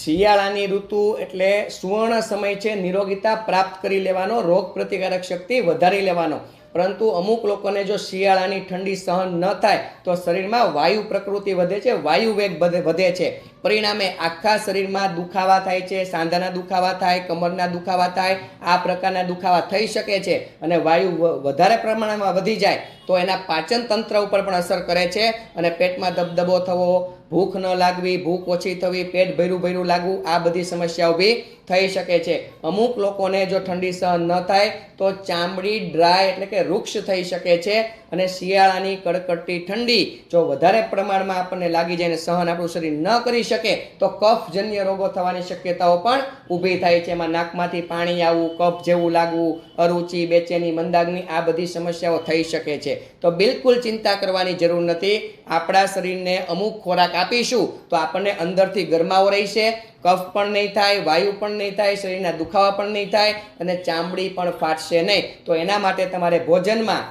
શિયાળાની ઋતુ એટલે સુવર્ણ સમય છે. નિરોગીતા પ્રાપ્ત કરી લેવાનો રોગ પ્રતિકારક શક્તિ વધારી લેવાનો. પરંતુ અમુક લોકોને જો શિયાળાની ઠંડી સહન ન થાય, તો શરીરમાં વાયુ પ્રકૃતિ વધે છે, વાયુ વેગ વધે છે. પરિણામે આખા શરીરમાં દુખાવા થાય છે, સાંધાના દુખાવા થાય, કમરના દુખાવા થાય, આ પ્રકારના દુખાવા થઈ શકે છે અને વાયુ વધારે પ્રમાણમાં વધી જાય, તો એના પાચન તંત્ર ઉપર પણ અસર કરે છે અને પેટમાં દબદબો થવો, ભૂખ ન લાગવી, ભૂખ ઓછી થવી, પેટ ભર્યું ભર્યું લાગવું, આ બધી સમસ્યા ઊભી થઈ શકે છે. અમુક લોકોને જો ઠંડી સહન ન થાય તો ચામડી ડ્રાય એટલે કે વૃક્ષ થઈ શકે છે. અને શિયાળાની કડકડતી ઠંડી જો વધારે પ્રમાણમાં આપણને લાગી જાય અને સહન આપણું શરીર ન કરી શકે, તો કફજન્ય રોગો થવાની શક્યતાઓ પણ ઊભી થાય છે. એમાં નાકમાંથી પાણી આવવું, કફ જેવું લાગવું, અરુચિ, બેચેની, મંદાગની આ બધી સમસ્યાઓ થઈ શકે છે. તો બિલકુલ ચિંતા કરવાની જરૂર નથી. આપણા શરીરને અમુક ખોરાક આપીશું તો આપણને અંદરથી ગરમાવો રહેશે, કફ પણ નહીં થાય, વાયુ પણ નહીં થાય, શરીરના દુખાવા પણ નહીં થાય અને ચામડી પણ ફાટશે નહીં. તો એના માટે તમારે ભોજનમાં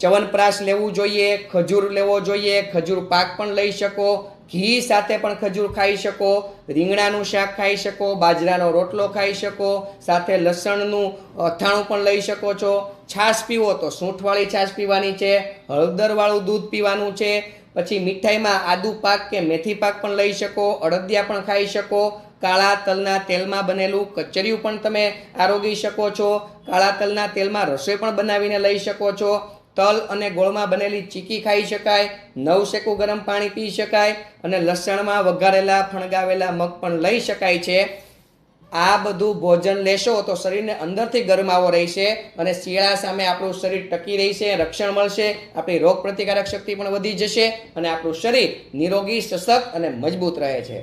ચવનપ્રાશ લેવું જોઈએ, ખજૂર લેવો જોઈએ, ખજૂર પાક પણ લઈ શકો, ઘી સાથે પણ ખજૂર ખાઈ શકો, રીંગણાનું શાક ખાઈ શકો, બાજરાનો રોટલો ખાઈ શકો, સાથે લસણનું અથાણું પણ લઈ શકો છો. છાશ પીવો તો સૂંઠવાળી છાશ પીવાની છે, હળદરવાળું દૂધ પીવાનું છે, પછી મીઠાઈમાં આદુ પાક કે મેથી પાક પણ લઈ શકો, અડદિયા પણ ખાઈ શકો, કાળા તલના તેલમાં બનેલું કચરિયું પણ તમે આરોગી શકો છો, કાળા તલના તેલમાં રસોઈ પણ બનાવીને લઈ શકો છો તલ અને ગોળમાં બનેલી ચીકી ખાઈ શકાય, નવ શેકું ગરમ પાણી પી શકાય અને લસણમાં વઘારેલા, ફણગાવેલા મગ પણ લઈ શકાય છે. આ બધું ભોજન લેશો તો શરીરને અંદરથી ગરમાવો રહેશે અને શિયાળા સામે આપણું શરીર ટકી રહેશે, રક્ષણ મળશે, આપણી રોગ પ્રતિકારક શક્તિ પણ વધી જશે અને આપણું શરીર નિરોગી, સશક્ત અને મજબૂત રહે છે.